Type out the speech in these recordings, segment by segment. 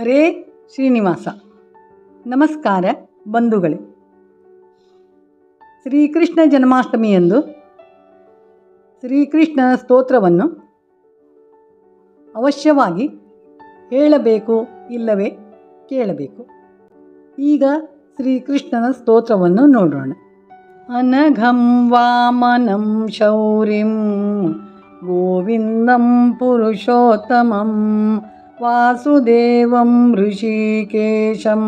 ಹರೇ ಶ್ರೀನಿವಾಸ. ನಮಸ್ಕಾರ ಬಂಧುಗಳೇ. ಶ್ರೀಕೃಷ್ಣ ಜನ್ಮಾಷ್ಟಮಿಯಂದು ಶ್ರೀಕೃಷ್ಣನ ಸ್ತೋತ್ರವನ್ನು ಅವಶ್ಯವಾಗಿ ಹೇಳಬೇಕು ಇಲ್ಲವೇ ಕೇಳಬೇಕು. ಈಗ ಶ್ರೀಕೃಷ್ಣನ ಸ್ತೋತ್ರವನ್ನು ನೋಡೋಣ. ಅನಘಂ ವಾಮನಂ ಶೌರಿಂ ಗೋವಿಂದಂ ಪುರುಷೋತ್ತಮಂ वासुदेवं ऋषिकेशं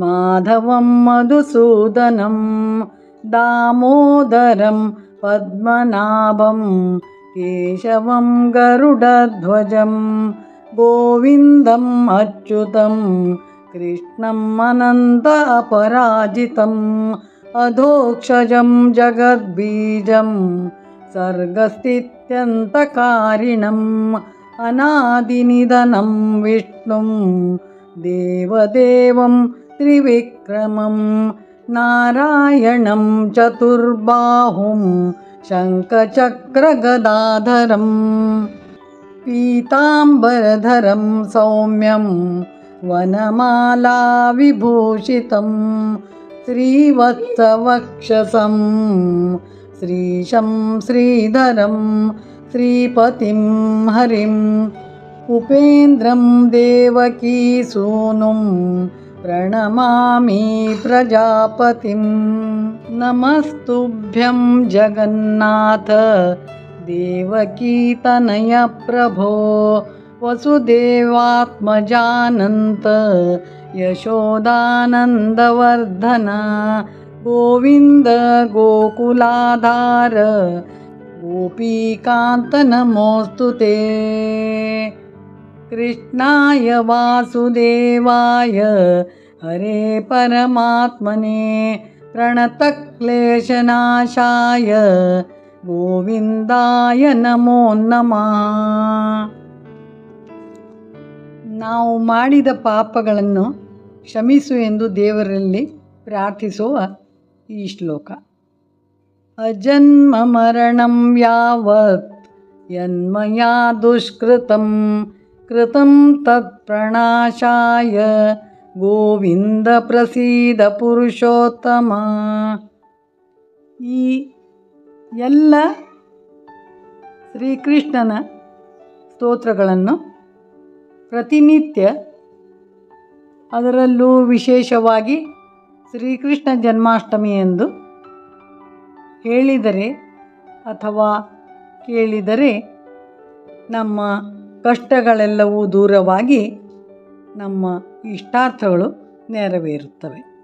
माधवं मधुसूदनं दामोदरं पद्मनाभं केशवं गरुडध्वजं गोविन्दम् अच्युतं कृष्णम् कृष्णमनन्तपराजितम् अधोक्षजं जगद्बीजं सर्गस्थित्यन्तकारिणम् अनादिनिधनं विष्णुं देवदेवं त्रिविक्रमम् नारायणं चतुर्बाहुं शङ्खचक्रगदाधरं पीताम्बरधरं सौम्यं वनमालाविभूषितं श्रीवत्सवक्षसं श्रीशं श्रीधरं श्रीपतिं हरिम् उपेन्द्रं देवकीसूनुं प्रणमामि प्रजापतिं। नमस्तुभ्यं जगन्नाथ देवकीतनयप्रभो वसुदेवात्मजानन्त यशोदानन्दवर्धन गोविन्द गोकुलाधार गोपीकान्तनमोऽस्तु ते कृष्णाय वासुदेवाय हरे परमात्मने प्रणतक्लेशनाशाय ಗೋವಿಂದಾಯ ನಮೋ ನಮಃ ನಾವು ಮಾಡಿದ ಪಾಪಗಳನ್ನು ಕ್ಷಮಿಸು ಎಂದು ದೇವರಲ್ಲಿ ಪ್ರಾರ್ಥಿಸುವ ಈ ಶ್ಲೋಕ ಅಜನ್ಮ ಮರಣಂ ಯಾವತ್ ಯನ್ಮಯಾ ದುಷ್ಕೃತಂ ಕೃತಂ ತತ್ಪ್ರಣಾಶಾಯ ಗೋವಿಂದ ಪ್ರಸೀದ ಪುರುಷೋತ್ತಮ ಈ ಎಲ್ಲ ಶ್ರೀಕೃಷ್ಣನ ಸ್ತೋತ್ರಗಳನ್ನು ಪ್ರತಿನಿತ್ಯ ಅದರಲ್ಲೂ ವಿಶೇಷವಾಗಿ ಶ್ರೀಕೃಷ್ಣ ಜನ್ಮಾಷ್ಟಮಿಯಂದು ಹೇಳಿದರೆ ಅಥವಾ ಕೇಳಿದರೆ ನಮ್ಮ ಕಷ್ಟಗಳೆಲ್ಲವೂ ದೂರವಾಗಿ ನಮ್ಮ ಇಷ್ಟಾರ್ಥಗಳು ನೆರವೇರುತ್ತವೆ.